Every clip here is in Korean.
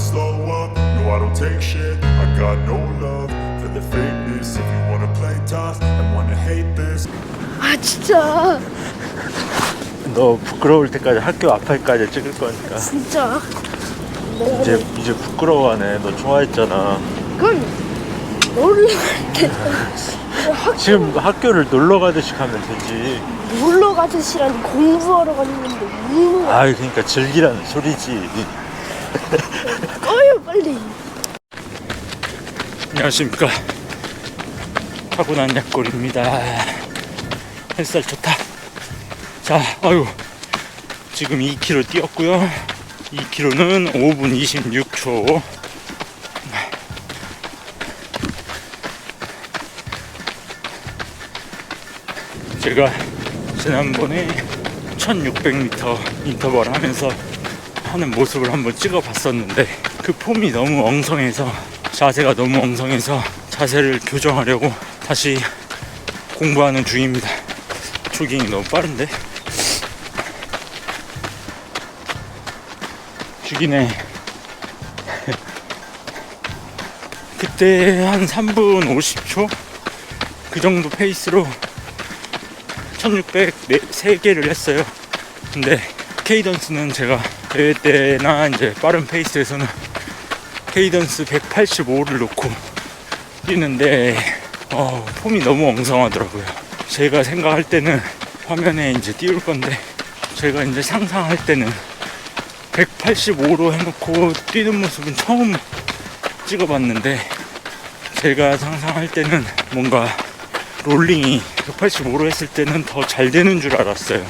slow up. No, I don't take shit. I got no love for the fakeness. If you wanna play tough and wanna hate this. 아 진짜. 너 부끄러울 때까지 학교 앞에까지 찍을 거니까. 진짜. 이제 이제 부끄러워하네. 너 좋아했잖아. 그건 놀러 갈때. 지금 학교를 놀러 가듯이 가면 되지. 놀러 가듯이라니 공부하러 갔는데 울는 거아 그러니까 즐기라는 소리지 꺼요 빨리. 안녕하십니까. 타고난 약골입니다. 햇살 좋다. 자 아유 지금 2km 뛰었고요. 2km는 5분 26초. 제가 지난번에 1600m 인터벌 하면서 하는 모습을 한번 찍어 봤었는데 그 폼이 너무 엉성해서 자세가 너무 엉성해서 자세를 교정하려고 다시 공부하는 중입니다. 조깅이 너무 빠른데? 죽이네. 그때 한 3분 50초? 그 정도 페이스로 1600 3개를 했어요. 근데 케이던스는 제가 때나 이제 빠른 페이스에서는 케이던스 185를 놓고 뛰는데 어, 폼이 너무 엉성하더라고요. 제가 생각할 때는 화면에 이제 띄울 건데 제가 이제 상상할 때는 185로 해놓고 뛰는 모습은 처음 찍어봤는데 제가 상상할 때는 뭔가 롤링이 185로 했을 때는 더 잘 되는 줄 알았어요.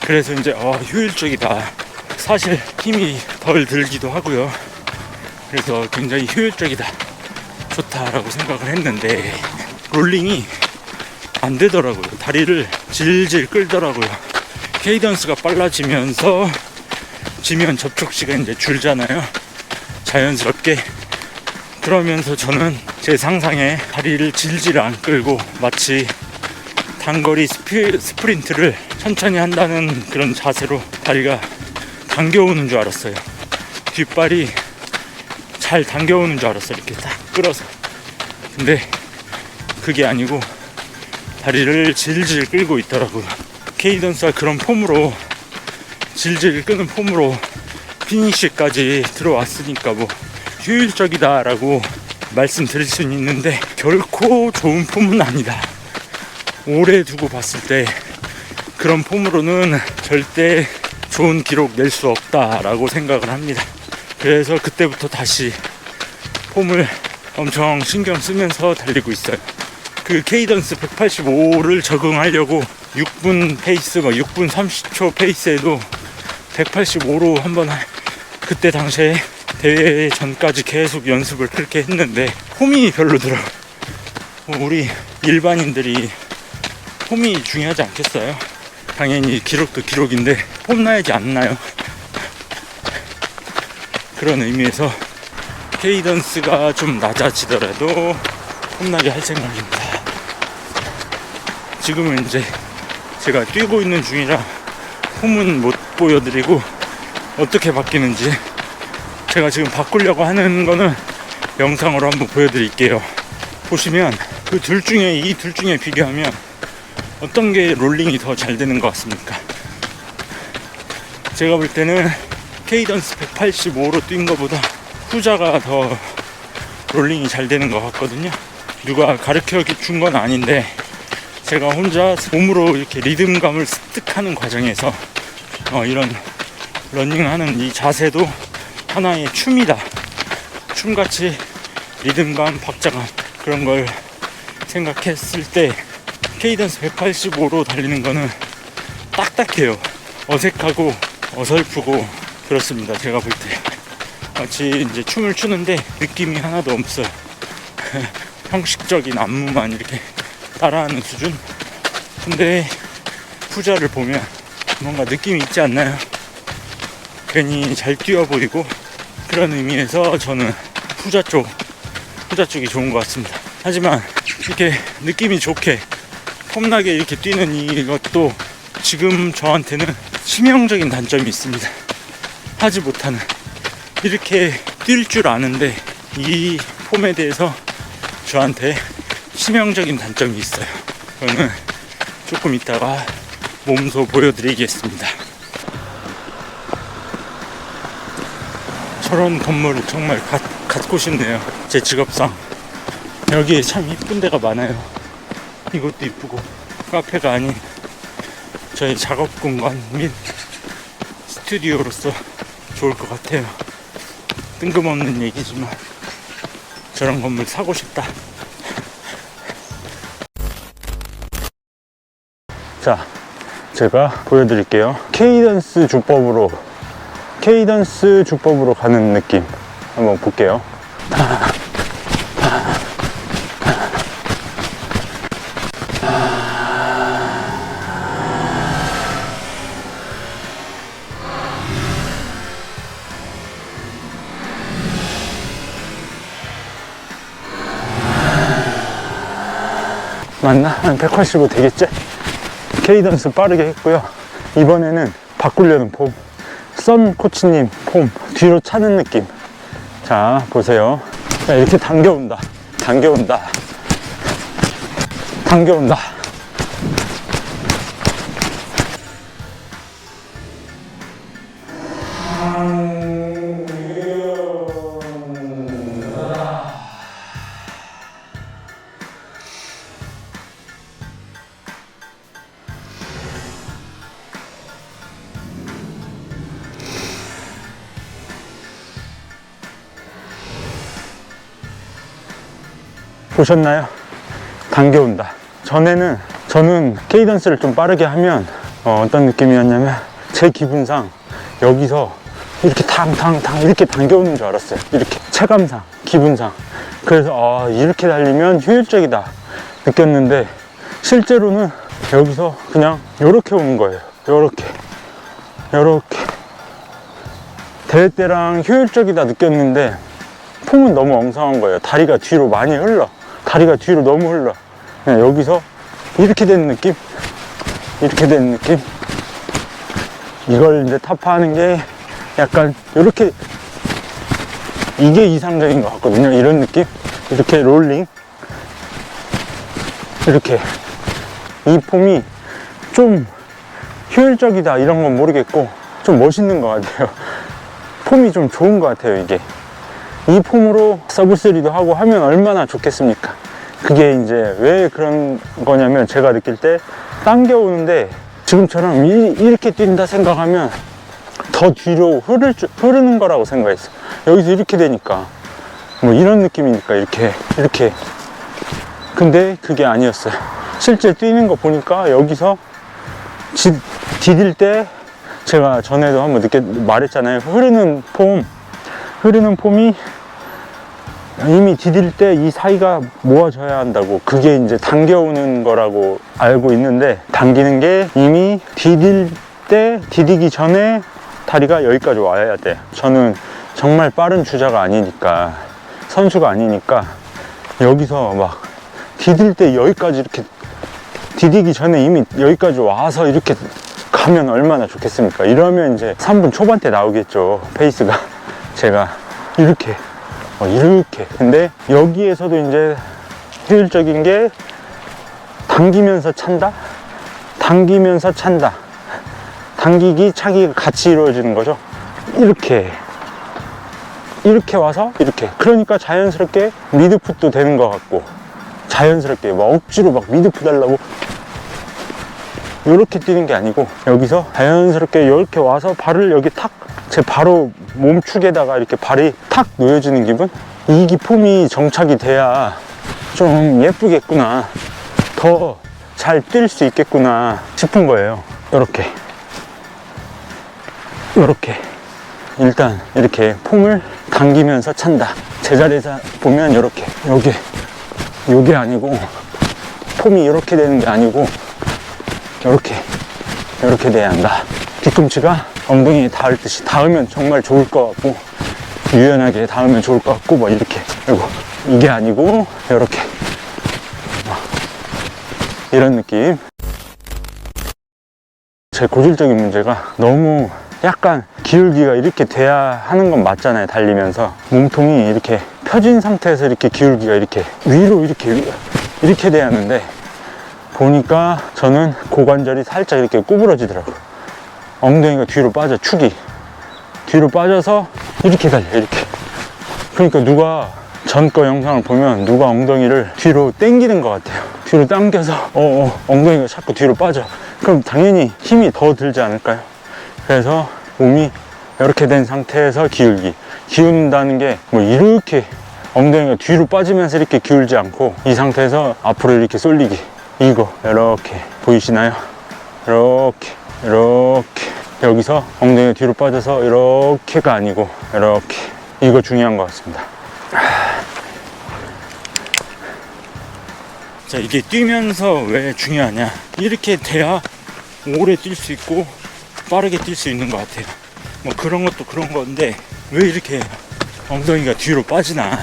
그래서 이제 어, 효율적이다. 사실 힘이 덜 들기도 하고요. 그래서 굉장히 효율적이다. 좋다라고 생각을 했는데 롤링이 안 되더라고요. 다리를 질질 끌더라고요. 케이던스가 빨라지면서 지면 접촉 시간 이제 줄잖아요. 자연스럽게 그러면서 저는 제 상상에 다리를 질질 안 끌고 마치 단거리 스피, 스프린트를 천천히 한다는 그런 자세로 다리가 당겨오는 줄 알았어요. 뒷발이 잘 당겨오는 줄 알았어요. 이렇게 딱 끌어서. 근데 그게 아니고 다리를 질질 끌고 있더라고요. 케이던스가 그런 폼으로 질질 끄는 폼으로 피니시까지 들어왔으니까 뭐 효율적이다라고 말씀드릴 수는 있는데 결코 좋은 폼은 아니다. 오래 두고 봤을 때 그런 폼으로는 절대 좋은 기록 낼 수 없다라고 생각을 합니다. 그래서 그때부터 다시 폼을 엄청 신경 쓰면서 달리고 있어요. 그 케이던스 185를 적응하려고 6분 페이스, 막 6분 30초 페이스에도 185로 한번 하- 그때 당시에 대회 전까지 계속 연습을 그렇게 했는데 폼이 별로더라. 우리 일반인들이 폼이 중요하지 않겠어요? 당연히 기록도 기록인데 폼 나야지 안 나요. 그런 의미에서 케이던스가 좀 낮아지더라도 폼나게 할 생각입니다. 지금은 이제 제가 뛰고 있는 중이라 폼은 못 보여드리고 어떻게 바뀌는지 제가 지금 바꾸려고 하는 거는 영상으로 한번 보여드릴게요. 보시면 그 둘 중에 이 둘 중에 비교하면 어떤 게 롤링이 더 잘 되는 것 같습니까? 제가 볼 때는 케이던스 185로 뛴 것보다 후자가 더 롤링이 잘 되는 것 같거든요. 누가 가르쳐 준 건 아닌데 제가 혼자 몸으로 이렇게 리듬감을 습득하는 과정에서 어, 이런 러닝하는 이 자세도 하나의 춤이다. 춤같이 리듬감, 박자감 그런 걸 생각했을 때 케이던스 185로 달리는 거는 딱딱해요. 어색하고 어설프고 그렇습니다. 제가 볼 때. 마치 이제 춤을 추는데 느낌이 하나도 없어요. 형식적인 안무만 이렇게 따라하는 수준? 근데 후자를 보면 뭔가 느낌이 있지 않나요? 괜히 잘 뛰어 보이고 그런 의미에서 저는 후자 쪽, 후자 쪽이 좋은 것 같습니다. 하지만 이렇게 느낌이 좋게 폼나게 이렇게 뛰는 이것도 지금 저한테는 치명적인 단점이 있습니다. 하지 못하는 이렇게 뛸 줄 아는데 이 폼에 대해서 저한테 치명적인 단점이 있어요. 저는 조금 이따가 몸소 보여드리겠습니다. 저런 건물을 정말 갖, 갖고 싶네요. 제 직업상. 여기에 참 이쁜 데가 많아요. 이것도 이쁘고 카페가 아닌 저희 작업 공간 및 스튜디오로서 좋을 것 같아요. 뜬금없는 얘기지만 저런 건물 사고 싶다. 자, 제가 보여드릴게요. 케이던스 주법으로 케이던스 주법으로 가는 느낌 한번 볼게요. 맞나? 한 185 되겠지? 케이던스 빠르게 했고요. 이번에는 바꾸려는 폼. 썬 코치님 폼. 뒤로 차는 느낌. 자, 보세요. 자, 이렇게 당겨온다. 당겨온다. 당겨온다. 보셨나요? 당겨온다. 전에는 저는 케이던스를 좀 빠르게 하면 어, 떤 느낌이었냐면 제 기분상 여기서 이렇게 탕탕탕 이렇게 당겨오는 줄 알았어요. 이렇게 체감상, 기분상. 그래서 아, 이렇게 달리면 효율적이다 느꼈는데 실제로는 여기서 그냥 이렇게 오는 거예요. 이렇게, 이렇게. 대회 때랑 효율적이다 느꼈는데 폼은 너무 엉성한 거예요. 다리가 뒤로 많이 흘러. 다리가 뒤로 너무 흘러. 그냥 여기서 이렇게 되는 느낌? 이렇게 되는 느낌? 이걸 이제 타파하는 게 약간 이렇게 이게 이상적인 것 같거든요. 이런 느낌? 이렇게 롤링? 이렇게. 이 폼이 좀 효율적이다 이런 건 모르겠고 좀 멋있는 것 같아요. 폼이 좀 좋은 것 같아요, 이게. 이 폼으로 서브3도 하고 하면 얼마나 좋겠습니까? 그게 이제 왜 그런 거냐면 제가 느낄 때 당겨오는데 지금처럼 이, 이렇게 뛴다 생각하면 더 뒤로 흐를, 줄- 흐르는 거라고 생각했어. 여기서 이렇게 되니까. 뭐 이런 느낌이니까 이렇게, 이렇게. 근데 그게 아니었어요. 실제 뛰는 거 보니까 여기서 지, 디딜 때 제가 전에도 한번 느꼈, 말했잖아요. 흐르는 폼. 흐르는 폼이 이미 디딜 때 이 사이가 모아져야 한다고 그게 이제 당겨오는 거라고 알고 있는데 당기는 게 이미 디딜 때 디디기 전에 다리가 여기까지 와야 돼. 저는 정말 빠른 주자가 아니니까 선수가 아니니까 여기서 막 디딜 때 여기까지 이렇게 디디기 전에 이미 여기까지 와서 이렇게 가면 얼마나 좋겠습니까? 이러면 이제 3분 초반대 나오겠죠 페이스가. 제가 이렇게. 어, 이렇게. 근데 여기에서도 이제 효율적인 게 당기면서 찬다? 당기면서 찬다. 당기기 차기가 같이 이루어지는 거죠? 이렇게. 이렇게 와서 이렇게. 그러니까 자연스럽게 미드풋도 되는 것 같고 자연스럽게 막 억지로 막 미드풋 하려고 이렇게 뛰는 게 아니고 여기서 자연스럽게 이렇게 와서 발을 여기 탁 제 바로 몸축에다가 이렇게 발이 탁 놓여지는 기분? 이 기품이 정착이 돼야 좀 예쁘겠구나. 더 잘 뛸 수 있겠구나 싶은 거예요. 이렇게. 이렇게. 일단 이렇게 폼을 당기면서 찬다. 제자리에서 보면 이렇게. 여기 요게 아니고 폼이 이렇게 되는 게 아니고 이렇게. 이렇게 돼야 한다. 뒤꿈치가 엉덩이에 닿을 듯이 닿으면 정말 좋을 것 같고 유연하게 닿으면 좋을 것 같고 뭐 이렇게. 그리고 이게 아니고 이렇게. 뭐 이런 느낌. 제 고질적인 문제가 너무 약간 기울기가 이렇게 돼야 하는 건 맞잖아요 달리면서. 몸통이 이렇게 펴진 상태에서 이렇게 기울기가 이렇게 위로 이렇게 위- 이렇게 돼야 하는데 보니까 저는 고관절이 살짝 이렇게 구부러지더라고요 엉덩이가 뒤로 빠져 축이. 뒤로 빠져서 이렇게 달려 이렇게. 그러니까 누가 전 거 영상을 보면 누가 엉덩이를 뒤로 당기는 것 같아요. 뒤로 당겨서 어, 어, 엉덩이가 자꾸 뒤로 빠져. 그럼 당연히 힘이 더 들지 않을까요? 그래서 몸이 이렇게 된 상태에서 기울기. 기운다는 게 뭐 이렇게 엉덩이가 뒤로 빠지면서 이렇게 기울지 않고 이 상태에서 앞으로 이렇게 쏠리기. 이거 이렇게 보이시나요? 이렇게 이렇게. 여기서 엉덩이가 뒤로 빠져서 이렇게가 아니고 이렇게. 이거 중요한 것 같습니다. 자 이게 뛰면서 왜 중요하냐? 이렇게 돼야 오래 뛸 수 있고 빠르게 뛸 수 있는 것 같아요. 뭐 그런 것도 그런 건데 왜 이렇게 엉덩이가 뒤로 빠지나?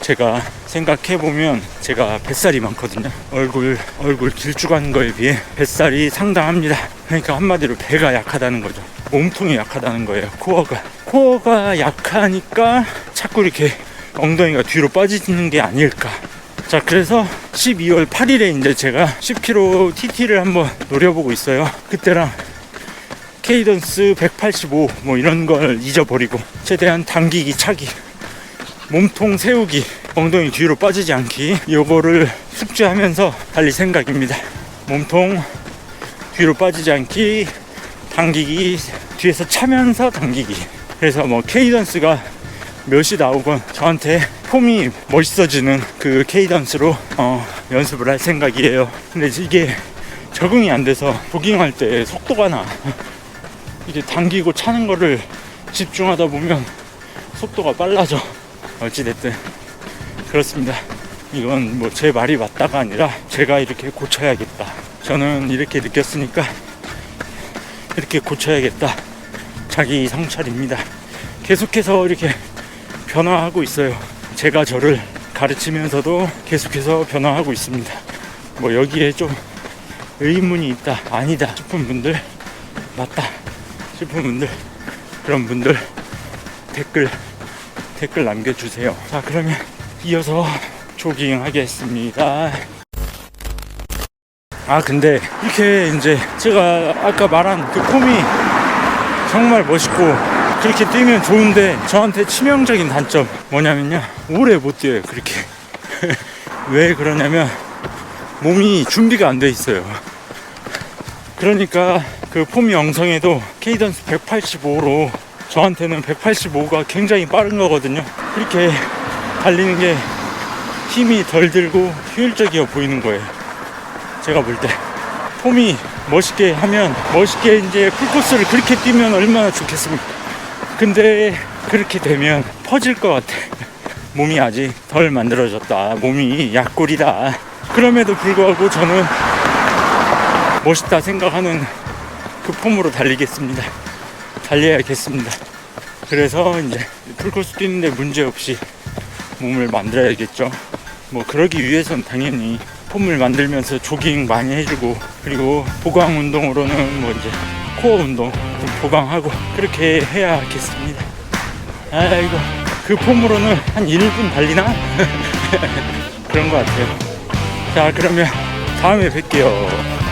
제가 생각해 보면 제가 뱃살이 많거든요. 얼굴 얼굴 길쭉한 거에 비해 뱃살이 상당합니다 그러니까 한마디로 배가 약하다는 거죠. 몸통이 약하다는 거예요. 코어가. 코어가 약하니까 자꾸 이렇게 엉덩이가 뒤로 빠지는 게 아닐까. 자 그래서 12월 8일에 이제 제가 10km TT를 한번 노려보고 있어요. 그때랑 케이던스 185 뭐 이런 걸 잊어버리고 최대한 당기기 차기. 몸통 세우기 엉덩이 뒤로 빠지지 않기. 요거를 숙지하면서 달릴 생각입니다. 몸통 뒤로 빠지지 않기 당기기 뒤에서 차면서 당기기 그래서 뭐 케이던스가 몇이 나오건 저한테 폼이 멋있어지는 그 케이던스로 어, 연습을 할 생각이에요. 근데 이게 적응이 안 돼서 조깅할 때 속도가 나. 이게 당기고 차는 거를 집중하다 보면 속도가 빨라져. 어찌됐든 그렇습니다. 이건 뭐 제 말이 맞다가 아니라 제가 이렇게 고쳐야겠다. 저는 이렇게 느꼈으니까 이렇게 고쳐야겠다. 자기 성찰입니다. 계속해서 이렇게 변화하고 있어요. 제가 저를 가르치면서도 계속해서 변화하고 있습니다. 뭐 여기에 좀 의문이 있다, 아니다 싶은 분들, 맞다 싶은 분들, 그런 분들 댓글 댓글 남겨주세요. 자 그러면 이어서 조깅 하겠습니다. 아 근데 이렇게 이제 제가 아까 말한 그 폼이 정말 멋있고 그렇게 뛰면 좋은데 저한테 치명적인 단점 뭐냐면요. 오래 못 뛰어요 그렇게. 왜 그러냐면 몸이 준비가 안 돼 있어요. 그러니까 그 폼이 엉성해도 케이던스 185로 저한테는 185가 굉장히 빠른 거거든요. 이렇게 달리는 게 힘이 덜 들고 효율적이어 보이는 거예요 제가 볼 때 폼이 멋있게 하면 멋있게 이제 풀코스를 그렇게 뛰면 얼마나 좋겠습니까 근데 그렇게 되면 퍼질 것 같아. 몸이 아직 덜 만들어졌다. 몸이 약골이다. 그럼에도 불구하고 저는 멋있다 생각하는 그 폼으로 달리겠습니다. 달려야겠습니다. 그래서 이제 풀코스 뛰는데 문제 없이 몸을 만들어야겠죠. 뭐 그러기 위해선 당연히 폼을 만들면서 조깅 많이 해주고 그리고 보강 운동으로는 뭐 이제 코어 운동 좀 보강하고 그렇게 해야겠습니다. 아이고 그 폼으로는 한 1분 달리나? 그런 것 같아요. 자 그러면 다음에 뵐게요.